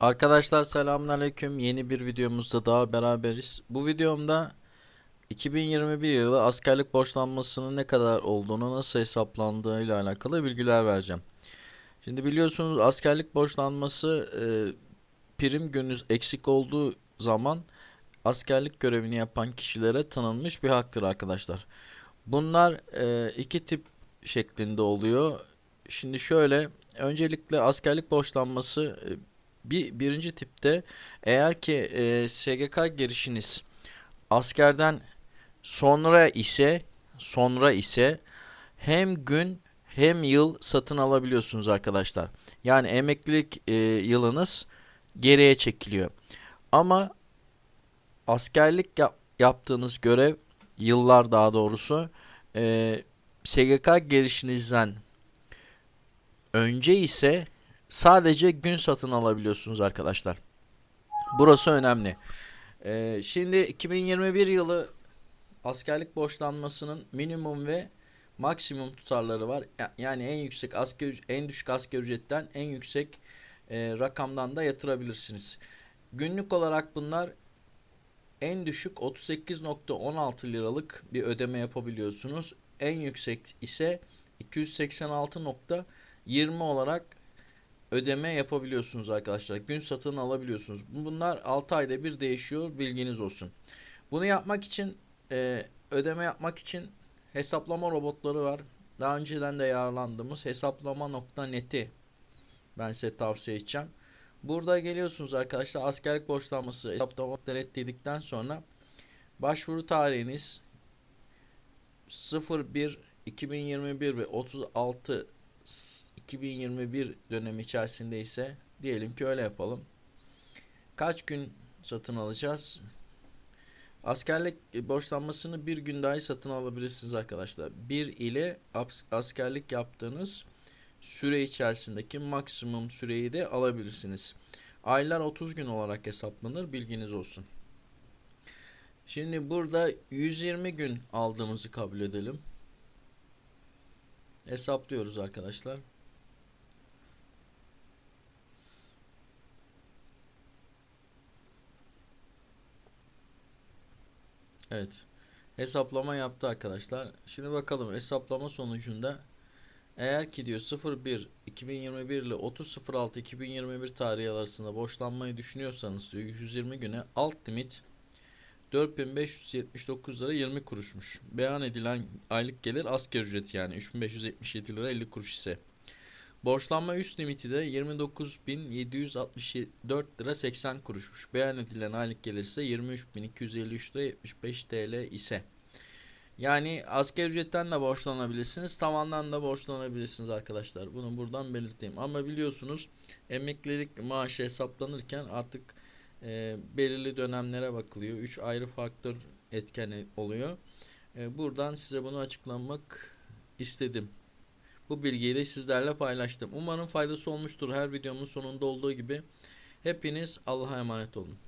Arkadaşlar selamünaleyküm. Yeni bir videomuzda daha beraberiz. Bu videomda 2021 yılı askerlik borçlanmasının ne kadar olduğunu, nasıl hesaplandığı ile alakalı bilgiler vereceğim. Şimdi biliyorsunuz askerlik borçlanması e, prim günü eksik olduğu zaman askerlik görevini yapan kişilere tanınmış bir haktır arkadaşlar. Bunlar e, iki tip şeklinde oluyor. Şimdi şöyle, öncelikle askerlik borçlanması e, bir birinci tipte eğer ki e, SGK girişiniz askerden sonra ise sonra ise hem gün hem yıl satın alabiliyorsunuz arkadaşlar. Yani emeklilik e, yılınız geriye çekiliyor. Ama askerlik yap- yaptığınız görev yıllar daha doğrusu e, SGK girişinizden önce ise sadece gün satın alabiliyorsunuz arkadaşlar. Burası önemli. Ee, şimdi 2021 yılı askerlik borçlanmasının minimum ve maksimum tutarları var. Ya- Yani en yüksek üc- en düşük asgari ücretten en yüksek e, rakamdan da yatırabilirsiniz. Günlük olarak bunlar en düşük 38.16 liralık bir ödeme yapabiliyorsunuz. En yüksek ise 286.20 olarak ödeme yapabiliyorsunuz arkadaşlar. Gün satın alabiliyorsunuz. Bunlar 6 ayda bir değişiyor. Bilginiz olsun. Bunu yapmak için e, ödeme yapmak için hesaplama robotları var. Daha önceden de yararlandığımız hesaplama.net'i ben size tavsiye edeceğim. Burada geliyorsunuz arkadaşlar askerlik borçlanması hesaplama.net dedikten sonra başvuru tarihiniz 01 2021 ve 36 2021 dönemi içerisinde ise diyelim ki öyle yapalım. Kaç gün satın alacağız? Askerlik borçlanmasını bir gün dahi satın alabilirsiniz arkadaşlar. Bir ile as- askerlik yaptığınız süre içerisindeki maksimum süreyi de alabilirsiniz. Aylar 30 gün olarak hesaplanır bilginiz olsun. Şimdi burada 120 gün aldığımızı kabul edelim. Hesaplıyoruz arkadaşlar. Evet. Hesaplama yaptı arkadaşlar. Şimdi bakalım hesaplama sonucunda eğer ki diyor 01 2021 ile 30.06 2021 tarihi arasında borçlanmayı düşünüyorsanız diyor 120 güne alt limit 4579 lira 20 kuruşmuş. Beyan edilen aylık gelir asgari ücret yani 3577 lira 50 kuruş ise. Borçlanma üst limiti de 29.764 lira 80 kuruşmuş. Beyan edilen aylık gelir ise 23.253 lira 75 TL ise. Yani asgari ücretten de borçlanabilirsiniz, tavandan da borçlanabilirsiniz arkadaşlar. Bunu buradan belirteyim. Ama biliyorsunuz emeklilik maaşı hesaplanırken artık e, belirli dönemlere bakılıyor. 3 ayrı faktör etken oluyor. E, buradan size bunu açıklamak istedim. Bu bilgiyi de sizlerle paylaştım. Umarım faydası olmuştur her videomun sonunda olduğu gibi. Hepiniz Allah'a emanet olun.